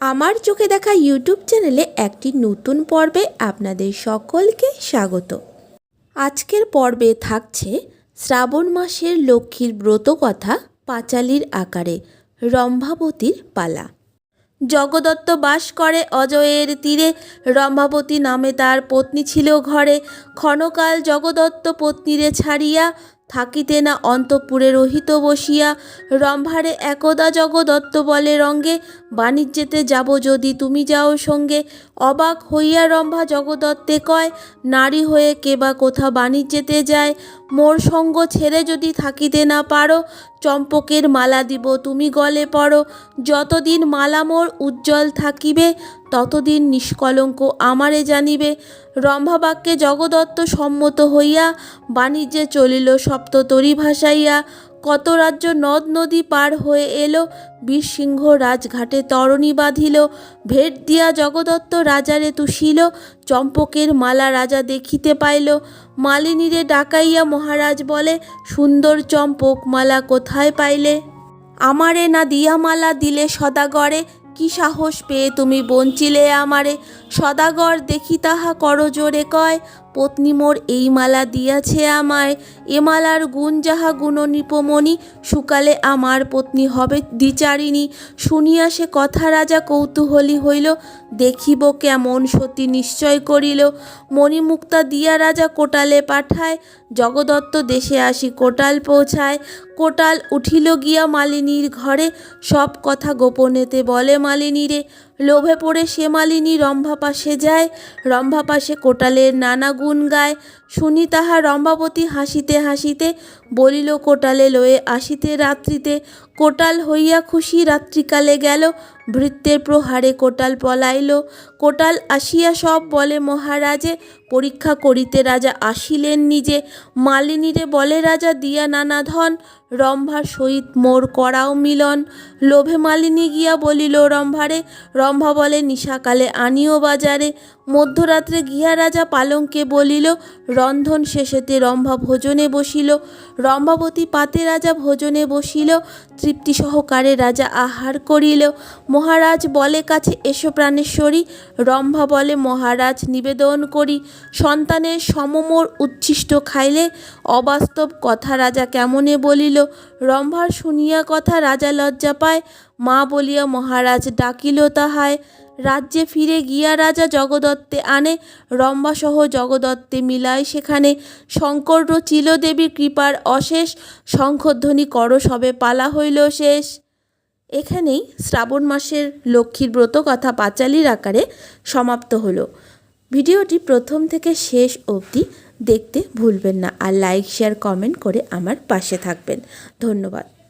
আমার চোখে দেখা ইউটিউব চ্যানেলে একটি নতুন পর্বে আপনাদের সকলকে স্বাগত। আজকের পর্বে থাকছে শ্রাবণ মাসের লক্ষ্মীর ব্রত কথা পাঁচালির আকারে রম্ভাবতীর পালা। জগদত্ত বাস করে অজয়ের তীরে, রম্ভাবতী নামে তার পত্নী ছিল ঘরে। ক্ষণকাল জগদত্ত পত্নীরে ছাড়িয়া থাকিতে না অন্তপুরে রহিত বসিয়া, রম্ভারে একদা জগদত্ত বলে রঙ্গে বাণিজ্যেতে যাব যদি তুমি যাও সঙ্গে। অবাক হইয়া রম্ভা জগদত্তে কয়, নারী হয়ে কেবা কোথা বাণিজ্যেতে যায়? মোর সঙ্গ ছেড়ে যদি থাকিতে না পারো, চম্পকের মালা দিব তুমি গলে পড়ো। যতদিন মালা মোর উজ্জ্বল থাকিবে, ততদিন নিষ্কলঙ্ক আমারে জানিবে। রম্ভাবাক্যে জগদত্ত সম্মত হইয়া বাণিজ্যে চলিল সপ্ততরী ভাসাইয়া কত রাজ্য নদ নদী পার হয়ে এলো, বীরসিংহ রাজঘাটে তরণী বাঁধিল, ভেট দিয়া জগদত্ত রাজারে তুষিল, চম্পকের মালা রাজা দেখিতে পাইল। মালিনীরে ডাকাইয়া মহারাজ বলে, সুন্দর চম্পক মালা কোথায় পাইলে? আমারে না দিয়া মালা দিলে সদাগরে, কি সাহস পেয়ে তুমি বঞ্চিলে আমারে? সদাগর দেখি তাহা করজোরে কয় পত্নী মোর এই মালা দিয়াছে আমায়। এ মালার গুণ যাহা গুণ নিপমণি সুকালে আমার পত্নী হবে দ্বিচারিণী। শুনিয়া সে কথা রাজা কৌতূহলী হইল, দেখিব কেমন সতী নিশ্চয় করিল। মণিমুক্তা দিয়া রাজা কোটালে পাঠায়, জগদত্ত দেশে আসি কোটাল পৌঁছায়। কোটাল উঠিল গিয়া মালিনীর ঘরে, সব কথা গোপনেতে বলে মালিনীরে লোভে পড়ে সে মালিনী রম্ভা পাশে যায়। রম্ভা পাশে কোটালের নানা গুণ গায়। শুনি তাহা রম্ভাবতী হাসিতে হাসিতে বলিল, কোটালে লয়ে আসিতে রাত্রিতে কোটাল হইয়া খুশি রাত্রিকালে গেল, ভৃত্যের প্রহারে কোটাল পলাইল। কোটাল আসিয়া সব বলে, মহারাজে, পরীক্ষা করিতে রাজা আসিলেন নিজে। মালিনীরে বলে, রাজা, দিয়া নানা ধন, রম্ভার সহিত মোর করাও মিলন। লোভে মালিনী গিয়া বলিল, রম্ভারে, রম্ভা বলে, নিশাকালে আনিও বাজারে। মধ্যরাত্রে গিয়া রাজা পালঙ্কে বলিল, রন্ধন শেষেতে রম্ভা ভোজনে বসিল। রম্ভাবতী পাতে রাজা ভোজনে বসিল। তৃপ্তি সহকারে রাজা আহার করিল মহারাজ বলে, কাছে এসো প্রাণেশ্বরী। রম্ভা বলে, মহারাজ নিবেদন করি। সন্তানের সমমোর উচ্ছিষ্ট খাইলে অবাস্তব কথা রাজা কেমনে বলিল? রম্ভার শুনিয়া কথা রাজা লজ্জা পায়। মা বলিয়া মহারাজ ডাকিল তাহায়। রাজ্যে ফিরে গিয়া রাজা জগদত্তে আনে। রম্বাসহ জগদত্তে মিলায় সেখানে। শঙ্কর চিলদেবীর কৃপার অশেষ শঙ্খধ্বনি কর সবে পালা হইল শেষ। এখানেই শ্রাবণ মাসের লক্ষ্মীর ব্রত কথা পাঁচালির আকারে সমাপ্ত হলো। ভিডিওটি প্রথম থেকে শেষ অবধি দেখতে ভুলবেন না আর লাইক, শেয়ার, কমেন্ট করে আমার পাশে থাকবেন। ধন্যবাদ।